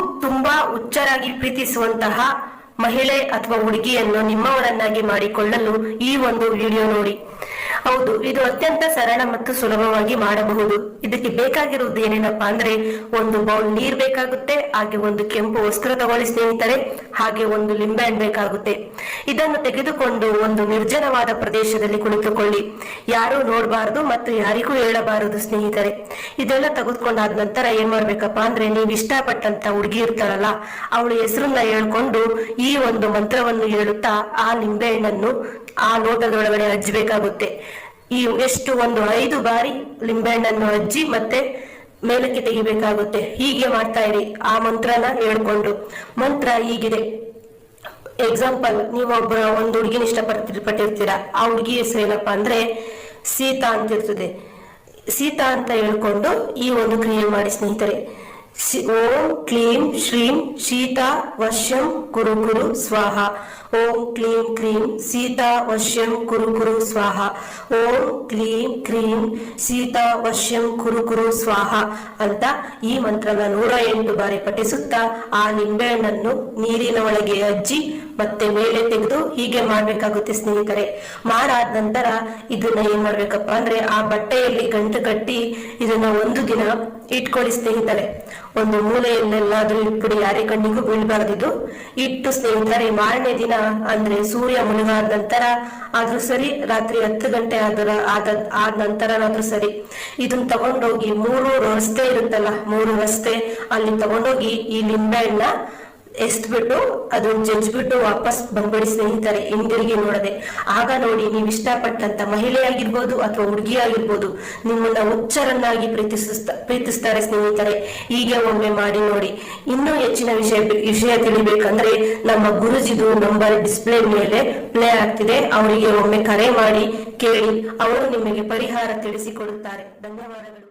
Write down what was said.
ತುಂಬಾ ಹುಚ್ಚರಾಗಿ ಪ್ರೀತಿಸುವಂತಹ ಮಹಿಳೆ ಅಥವಾ ಹುಡುಗಿಯನ್ನು ನಿಮ್ಮವರನ್ನಾಗಿ ಮಾಡಿಕೊಳ್ಳಲು ಈ ಒಂದು ವಿಡಿಯೋ ನೋಡಿ. ಹೌದು, ಇದು ಅತ್ಯಂತ ಸರಳ ಮತ್ತು ಸುಲಭವಾಗಿ ಮಾಡಬಹುದು. ಇದಕ್ಕೆ ಬೇಕಾಗಿರುವುದು ಏನೇನಪ್ಪಾ ಅಂದ್ರೆ, ಒಂದು ಬೌಲ್ ನೀರ್ ಬೇಕಾಗುತ್ತೆ, ಹಾಗೆ ಒಂದು ಕೆಂಪು ವಸ್ತ್ರ ತಗೊಳ್ಳಿ ಸ್ನೇಹಿತರೆ, ಹಾಗೆ ಒಂದು ಲಿಂಬೆ ಹಣ್ಣು ಬೇಕಾಗುತ್ತೆ. ಇದನ್ನು ತೆಗೆದುಕೊಂಡು ಒಂದು ನಿರ್ಜನವಾದ ಪ್ರದೇಶದಲ್ಲಿ ಕುಳಿತುಕೊಳ್ಳಿ. ಯಾರು ನೋಡಬಾರದು ಮತ್ತು ಯಾರಿಗೂ ಹೇಳಬಾರದು ಸ್ನೇಹಿತರೆ. ಇದೆಲ್ಲ ತೆಗೆದುಕೊಂಡಾದ ನಂತರ ಏನ್ ಮಾಡ್ಬೇಕಪ್ಪ ಅಂದ್ರೆ ನೀವು ಇಷ್ಟಪಟ್ಟಂತ ಹುಡುಗಿ ಇರ್ತಾರಲ್ಲ, ಅವಳ ಹೆಸರನ್ನ ಹೇಳ್ಕೊಂಡು ಈ ಒಂದು ಮಂತ್ರವನ್ನು ಹೇಳುತ್ತಾ ಆ ನಿಂಬೆಹಣ್ಣನ್ನು ಆ ಲೋಟದೊಳಗಡೆ ಹಜ್ಜಬೇಕಾಗುತ್ತೆ. ಈ ಎಷ್ಟು ಒಂದು ಐದು ಬಾರಿ ಲಿಂಬೆಹಣ್ಣನ್ನು ಹಜ್ಜಿ ಮತ್ತೆ ಮೇಲಕ್ಕೆ ತೆಗಿಬೇಕಾಗುತ್ತೆ. ಹೀಗೆ ಮಾಡ್ತಾ ಇರಿ. ಆ ಮಂತ್ರನ ಹೇಳ್ಕೊಂಡು. ಮಂತ್ರ ಹೀಗಿದೆ. ಎಕ್ಸಾಂಪಲ್ ನೀವು ಒಬ್ಬ ಒಂದು ಹುಡುಗಿನ ಇಷ್ಟಪಡ್ತಿರ್, ಪಟ್ಟಿರ್ತೀರಾ? ಆ ಹುಡುಗಿ ಹೆಸರು ಏನಪ್ಪಾ ಅಂದ್ರೆ ಸೀತಾ ಅಂತ ಇರ್ತದೆ ಸೀತಾ ಅಂತ ಹೇಳ್ಕೊಂಡು ಈ ಒಂದು ಕ್ರಿಯೆ ಮಾಡಿ ಸ್ನೇಹಿತರೆ. ಓಂ ಕ್ಲೀಂ ಶ್ರೀಂ ಶೀತಾ ವಶ್ಯಂ ಕುರು ಕುರು ಸ್ವಾಹ. ಓಂ ಕ್ಲೀಂ ಕ್ರೀಂ ಸೀತಾ ವಶ್ಯಂ ಕುರು ಕುರು ಸ್ವಾಹ. ಓಂ ಕ್ಲೀಂ ಕ್ರೀಂ ಸೀತಾ ವಶ್ಯಂ ಕುರು ಕುರು ಸ್ವಾಹ ಅಂತ ಈ ಮಂತ್ರನ ನೂರ ಎಂಟು ಬಾರಿ ಪಠಿಸುತ್ತಾ ಆ ನಿಂಬೆಹಣ್ಣನ್ನು ನೀರಿನ ಒಳಗೆ ಅಜ್ಜಿ ಮತ್ತೆ ಮೇಲೆ ತೆಗೆದು ಹೀಗೆ ಮಾಡ್ಬೇಕಾಗುತ್ತೆ ಸ್ನೇಹಿತರೆ. ಮಾಡಾದ ನಂತರ ಇದನ್ನ ಏನ್ ಮಾಡ್ಬೇಕಪ್ಪ ಅಂದ್ರೆ ಆ ಬಟ್ಟೆಯಲ್ಲಿ ಗಂಟು ಕಟ್ಟಿ ಇದನ್ನ ಒಂದು ದಿನ ಇಟ್ಕೊಳ್ಳಿ ಸ್ನೇಹಿತರೆ. ಒಂದು ಮೂಲೆಯಲ್ಲೆಲ್ಲಾದ್ರೂ ಇಟ್ಬಿಡಿ, ಯಾರೇ ಕಣ್ಣಿಗೂ ಬೀಳ್ಬಾರ್ದಿದ್ದು ಇಟ್ಟು ಸ್ನೇಹಿತರೆ, ಮಾರನೇ ದಿನ ಅಂದ್ರೆ ಸೂರ್ಯ ಮುಳುಗಾದ ನಂತರ ಆದ್ರೂ ಸರಿ, ರಾತ್ರಿ ಹತ್ತು ಗಂಟೆ ಆದ್ರ ಆದ ನಂತರನಾದ್ರೂ ಸರಿ ಇದನ್ನ ತಗೊಂಡೋಗಿ ಮೂರು ರಸ್ತೆ ಇರುತ್ತಲ್ಲ, ಮೂರು ರಸ್ತೆ ಅಲ್ಲಿ ತಗೊಂಡೋಗಿ ಈ ನಿಂಬೆಹಣ್ಣ ಎಸ್ಬಿಟ್ಟು ಅದು ಜಜ್ಬಿಟ್ಟು ವಾಪಸ್ ಬಂಗಡಿ ಸ್ನೇಹಿತರೆ ಹಿಂದಿರುಗಿ ನೋಡದೆ. ಆಗ ನೋಡಿ, ನೀವು ಇಷ್ಟಪಟ್ಟಂತ ಮಹಿಳೆ ಆಗಿರ್ಬೋದು ಅಥವಾ ಹುಡುಗಿ ಆಗಿರ್ಬೋದು ನಿಮ್ಮನ್ನ ಹುಚ್ಚರನ್ನಾಗಿ ಪ್ರೀತಿಸ್ತಾ ಪ್ರೀತಿಸ್ತಾರೆ ಸ್ನೇಹಿತರೆ. ಹೀಗೆ ಒಮ್ಮೆ ಮಾಡಿ ನೋಡಿ. ಇನ್ನೂ ಹೆಚ್ಚಿನ ವಿಷಯ ವಿಷಯ ತಿಳಿಬೇಕಂದ್ರೆ, ನಮ್ಮ ಗುರುಜಿದು ನಂಬರ್ ಡಿಸ್ಪ್ಲೇ ಮೇಲೆ ಪ್ಲೇ ಆಗ್ತಿದೆ. ಅವರಿಗೆ ಒಮ್ಮೆ ಕರೆ ಮಾಡಿ ಕೇಳಿ. ಅವರು ನಿಮಗೆ ಪರಿಹಾರ ತಿಳಿಸಿಕೊಡುತ್ತಾರೆ. ಧನ್ಯವಾದಗಳು.